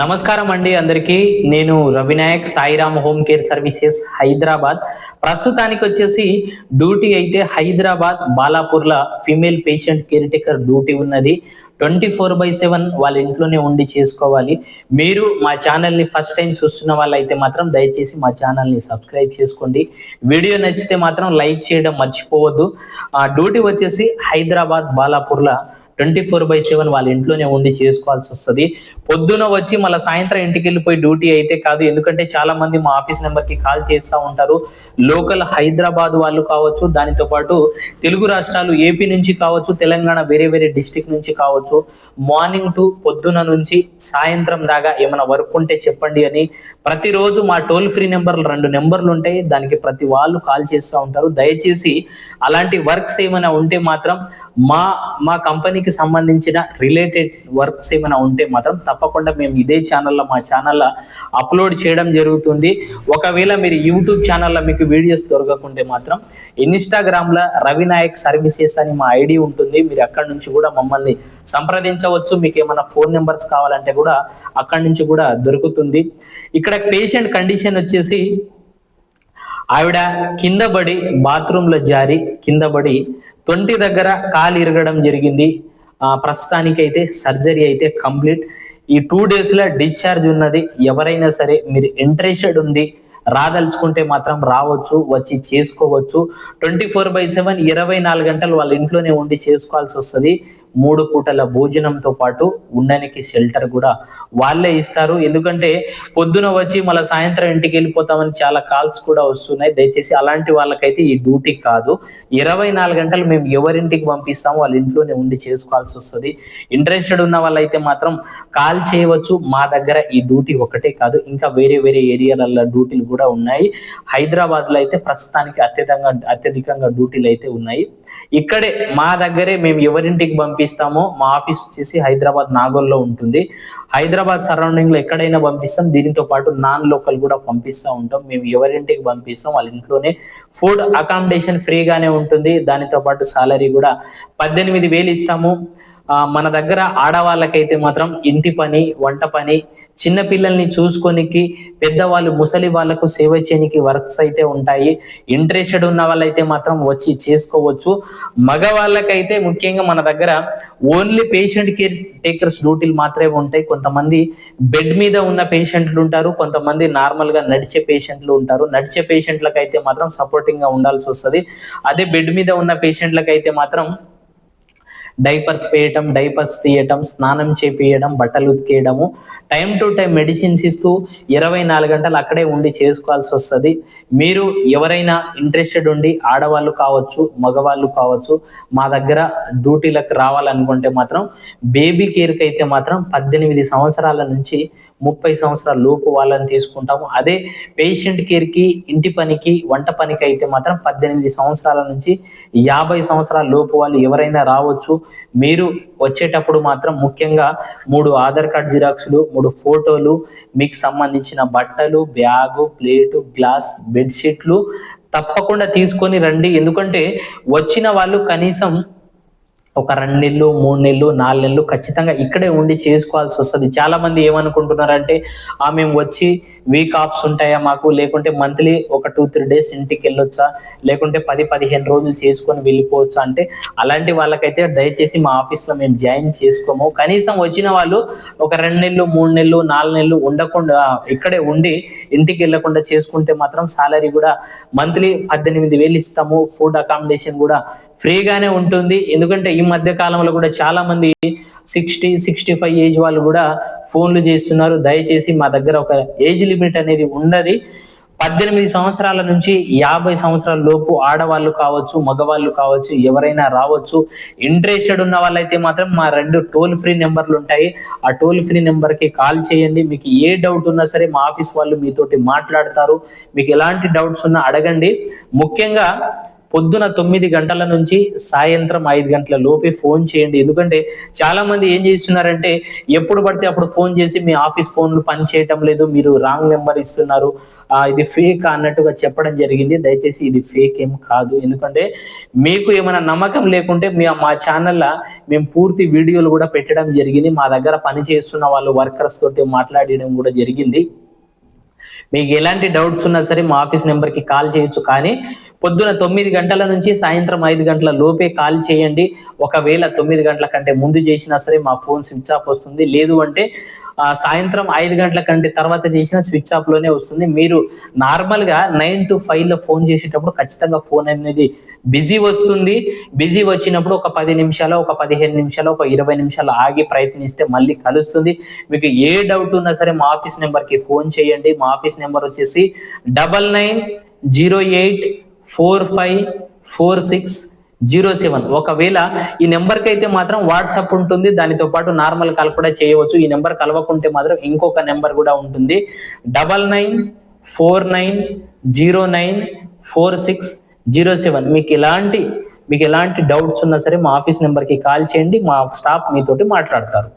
నమస్కారం అండి అందరికీ. నేను Ravinayak Sairam home care services Hyderabad. ప్రస్తుతానికి వచ్చేసి డ్యూటీ అయితే హైదరాబాద్ బాలాపూర్ల female patient caretaker duty ఉన్నది. ట్వంటీ ఫోర్ బై సెవెన్ వాళ్ళ ఇంట్లోనే ఉండి చేసుకోవాలి. మీరు మా ఛానల్ని ఫస్ట్ టైం చూస్తున్న వాళ్ళైతే మాత్రం దయచేసి మా ఛానల్ని సబ్స్క్రైబ్ చేసుకోండి. వీడియో నచ్చితే మాత్రం లైక్ చేయడం మర్చిపోవద్దు. ఆ డ్యూటీ వచ్చేసి హైదరాబాద్ బాలాపూర్ల ట్వంటీ ఫోర్ బై సెవెన్ వాళ్ళ ఇంట్లోనే ఉండి చేసుకోవాల్సి వస్తుంది. పొద్దున వచ్చి మళ్ళీ సాయంత్రం ఇంటికి వెళ్ళిపోయి డ్యూటీ అయితే కాదు. ఎందుకంటే చాలా మంది మా ఆఫీస్ నెంబర్కి కాల్ చేస్తూ ఉంటారు. లోకల్ హైదరాబాద్ వాళ్ళు కావచ్చు దానితో పాటు తెలుగు రాష్ట్రాలు ఏపీ నుంచి కావచ్చు తెలంగాణ వేరే వేరే డిస్టిక్ నుంచి కావచ్చు. మార్నింగ్ టు పొద్దున నుంచి సాయంత్రం దాకా ఏమైనా వర్క్ ఉంటే చెప్పండి అని ప్రతిరోజు మా టోల్ ఫ్రీ నెంబర్లు రెండు నెంబర్లు ఉంటాయి. దానికి ప్రతి వాళ్ళు కాల్ చేస్తూ ఉంటారు. దయచేసి అలాంటి వర్క్స్ ఏమైనా ఉంటే మాత్రం మా మా కంపెనీకి సంబంధించిన రిలేటెడ్ వర్క్స్ ఏమైనా ఉంటే మాత్రం తప్పకుండా మేము ఇదే ఛానల్లో మా ఛానల్లో అప్లోడ్ చేయడం జరుగుతుంది. ఒకవేళ మీరు యూట్యూబ్ ఛానల్లో మీకు వీడియోస్ దొరకకుంటే మాత్రం ఇన్స్టాగ్రామ్లో రవినాయక్ సర్వీసెస్ అని మా ఐడి ఉంటుంది. మీరు అక్కడ నుంచి కూడా మమ్మల్ని సంప్రదించవచ్చు మీకు ఏమైనా ఫోన్ నెంబర్స్ కావాలంటే కూడా అక్కడి నుంచి కూడా దొరుకుతుంది. ఇక్కడ పేషెంట్ కండిషన్ వచ్చేసి ఆవిడ కింద పడి బాత్రూంలో జారి కింద పడి తొంటి దగ్గర కాలు ఇరగడం జరిగింది. ఆ ప్రస్తుతానికి అయితే సర్జరీ అయితే కంప్లీట్. ఈ టూ డేస్లో డిశ్చార్జ్ ఉన్నది. ఎవరైనా సరే మీరు ఇంట్రెస్టెడ్ ఉంది రాదలుచుకుంటే మాత్రం రావచ్చు వచ్చి చేసుకోవచ్చు. ట్వంటీ ఫోర్ బై సెవెన్ ఇరవై నాలుగు గంటలు వాళ్ళ ఇంట్లోనే ఉండి చేసుకోవాల్సి వస్తుంది. మూడు పూటల భోజనంతో పాటు ఉండడానికి షెల్టర్ కూడా వాళ్ళే ఇస్తారు. ఎందుకంటే పొద్దున వచ్చి మళ్ళీ సాయంత్రం ఇంటికి వెళ్ళిపోతామని చాలా కాల్స్ కూడా వస్తున్నాయి. దయచేసి అలాంటి వాళ్ళకైతే ఈ డ్యూటీ కాదు. ఇరవై నాలుగు గంటలు మేము ఎవరింటికి పంపిస్తామో వాళ్ళ ఇంట్లోనే ఉండి చేసుకోవాల్సి వస్తుంది. ఇంట్రెస్టెడ్ ఉన్న వాళ్ళైతే మాత్రం కాల్ చేయవచ్చు. మా దగ్గర ఈ డ్యూటీ ఒకటే కాదు. ఇంకా వేరే వేరే ఏరియాలలో డ్యూటీలు కూడా ఉన్నాయి. హైదరాబాద్లో అయితే ప్రస్తుతానికి అత్యధికంగా అత్యధికంగా డ్యూటీలు అయితే ఉన్నాయి. ఇక్కడే మా దగ్గరే మేము ఎవరింటికి పంపిస్తామో. మా ఆఫీస్ వచ్చేసి హైదరాబాద్ నాగోల్లో ఉంటుంది. హైదరాబాద్ సరౌండింగ్లో ఎక్కడైనా పంపిస్తాం. దీనితో పాటు నాన్ లోకల్ కూడా పంపిస్తూ ఉంటాం. మేము ఎవరింటికి పంపిస్తాం. వాళ్ళ ఇంట్లోనే ఫుడ్ అకామిడేషన్ ఫ్రీగానే ఉంటుంది. దానితో పాటు సాలరీ కూడా పద్దెనిమిది వేలు ఇస్తాము. మన దగ్గర ఆడవాళ్ళకైతే మాత్రం ఇంటి పని వంట పని చిన్న పిల్లల్ని చూసుకోనికి పెద్దవాళ్ళు ముసలి వాళ్ళకు సేవ చేయడానికి వర్క్స్ అయితే ఉంటాయి. ఇంట్రెస్టెడ్ ఉన్న వాళ్ళైతే మాత్రం వచ్చి చేసుకోవచ్చు. మగవాళ్ళకైతే ముఖ్యంగా మన దగ్గర ఓన్లీ పేషెంట్ కేర్ టేకర్స్ డ్యూటీలు మాత్రమే ఉంటాయి. కొంతమంది బెడ్ మీద ఉన్న పేషెంట్లు ఉంటారు. కొంతమంది నార్మల్గా నడిచే పేషెంట్లు ఉంటారు. నడిచే పేషెంట్లకు అయితే మాత్రం సపోర్టింగ్గా ఉండాల్సి వస్తుంది. అదే బెడ్ మీద ఉన్న పేషెంట్లకు అయితే మాత్రం డైపర్స్ వేయటం డైపర్స్ తీయటం స్నానం చేపియడం బట్టలు ఉతికేయడము. టైం టు టైం మెడిసిన్స్ ఇస్తూ ఇరవై నాలుగు గంటలు అక్కడే ఉండి చేసుకోవాల్సి వస్తుంది. మీరు ఎవరైనా ఇంట్రెస్టెడ్ ఉండి ఆడవాళ్ళు కావచ్చు మగవాళ్ళు కావచ్చు మా దగ్గర డ్యూటీలకు రావాలనుకుంటే మాత్రం బేబీ కేర్కి అయితే మాత్రం పద్దెనిమిది సంవత్సరాల నుంచి ముప్పై సంవత్సరాల లోపు వాళ్ళని తీసుకుంటాము. అదే పేషెంట్ కేర్కి ఇంటి పనికి వంట పనికి అయితే మాత్రం పద్దెనిమిది సంవత్సరాల నుంచి యాభై సంవత్సరాల లోపు వాళ్ళు ఎవరైనా రావచ్చు. మీరు వచ్చేటప్పుడు మాత్రం ముఖ్యంగా మూడు ఆధార్ కార్డ్ జిరాక్స్లు మూడు ఫోటోలు మీకు సంబంధించిన బట్టలు బ్యాగు ప్లేటు గ్లాస్ బెడ్షీట్లు తప్పకుండా తీసుకొని రండి. ఎందుకంటే వచ్చిన వాళ్ళు కనీసం ఒక రెండు నెలలు మూడు నెలలు నాలుగు నెలలు ఖచ్చితంగా ఇక్కడే ఉండి చేసుకోవాల్సి వస్తుంది. చాలా మంది ఏమనుకుంటున్నారంటే ఆ మేము వచ్చి వీక్ ఆఫ్స్ ఉంటాయా మాకు? లేకుంటే మంత్లీ ఒక టూ త్రీ డేస్ ఇంటికి వెళ్ళొచ్చా? లేకుంటే పది పదిహేను రోజులు చేసుకొని వెళ్ళిపోవచ్చా? అంటే అలాంటి వాళ్ళకైతే దయచేసి మా ఆఫీస్లో మేము జాయిన్ చేసుకోము. కనీసం వచ్చిన వాళ్ళు ఒక రెండు నెలలు మూడు నెలలు నాలుగు నెలలు ఉండకుండా ఇక్కడే ఉండి ఇంటికి వెళ్ళకుండా చేసుకుంటే మాత్రం సాలరీ కూడా మంత్లీ పద్దెనిమిది వేలు ఇస్తాము. ఫుడ్ అకామిడేషన్ కూడా ఫ్రీగానే ఉంటుంది. ఎందుకంటే ఈ మధ్య కాలంలో కూడా చాలా మంది సిక్స్టీ సిక్స్టీ ఫైవ్ ఏజ్ వాళ్ళు కూడా ఫోన్లు చేస్తున్నారు. దయచేసి మా దగ్గర ఒక ఏజ్ లిమిట్ అనేది ఉన్నది పద్దెనిమిది సంవత్సరాల నుంచి యాభై సంవత్సరాల లోపు ఆడవాళ్ళు కావచ్చు మగవాళ్ళు కావచ్చు ఎవరైనా రావచ్చు. ఇంట్రెస్టెడ్ ఉన్న వాళ్ళైతే మాత్రం మా రెండు టోల్ ఫ్రీ నెంబర్లు ఉంటాయి. ఆ టోల్ ఫ్రీ నెంబర్కి కాల్ చేయండి. మీకు ఏ డౌట్ ఉన్నా సరే మా ఆఫీస్ వాళ్ళు మీతోటి మాట్లాడతారు. మీకు ఎలాంటి డౌట్స్ ఉన్నా అడగండి. ముఖ్యంగా పొద్దున తొమ్మిది గంటల నుంచి సాయంత్రం ఐదు గంటల లోపే ఫోన్ చేయండి. ఎందుకంటే చాలా మంది ఏం చేస్తున్నారంటే ఎప్పుడు పడితే అప్పుడు ఫోన్ చేసి మీ ఆఫీస్ ఫోన్లు పని చేయటం లేదు మీరు రాంగ్ నెంబర్ ఇస్తున్నారు ఆ, ఇది ఫేక్ అన్నట్టుగా చెప్పడం జరిగింది. దయచేసి ఇది ఫేక్ ఏం కాదు. ఎందుకంటే మీకు ఏమైనా నమ్మకం లేకుంటే మీ మా ఛానల్లో మేము పూర్తి వీడియోలు కూడా పెట్టడం జరిగింది. మా దగ్గర పని చేస్తున్న వాళ్ళు వర్కర్స్ తోటి మాట్లాడడం కూడా జరిగింది. మీకు ఎలాంటి డౌట్స్ ఉన్నా సరే మా ఆఫీస్ నెంబర్కి కాల్ చేయొచ్చు. కానీ పొద్దున తొమ్మిది గంటల నుంచి సాయంత్రం ఐదు గంటల లోపే కాల్ చేయండి. ఒకవేళ తొమ్మిది గంటల కంటే ముందు చేసినా సరే మా ఫోన్ స్విచ్ ఆఫ్ వస్తుంది. లేదు అంటే సాయంత్రం ఐదు గంటల కంటే తర్వాత చేసిన స్విచ్ ఆఫ్లోనే వస్తుంది. మీరు నార్మల్గా నైన్ టు ఫైవ్లో ఫోన్ చేసేటప్పుడు ఖచ్చితంగా ఫోన్ అనేది బిజీ వస్తుంది. బిజీ వచ్చినప్పుడు ఒక పది నిమిషాలు ఒక పదిహేను నిమిషాలు ఒక ఇరవై నిమిషాలు ఆగి ప్రయత్నిస్తే మళ్ళీ కలుస్తుంది. మీకు ఏ డౌట్ ఉన్నా సరే మా ఆఫీస్ నెంబర్కి ఫోన్ చేయండి. మా ఆఫీస్ నెంబర్ వచ్చేసి double nine zero eight four five four six zero seven. ఒకవేళ ఈ నెంబర్కి అయితే మాత్రం వాట్సాప్ ఉంటుంది దానితో పాటు నార్మల్ కాల్ కూడా చేయవచ్చు. ఈ నెంబర్ కలవకుంటే మాత్రం ఇంకొక నెంబర్ కూడా ఉంటుంది. Double nine four nine zero nine four six zero seven. మీకు ఎలాంటి మీకు ఎలాంటి డౌట్స్ ఉన్నా సరే మా ఆఫీస్ నెంబర్కి కాల్ చేయండి మా స్టాఫ్ మీతోటి మాట్లాడతారు.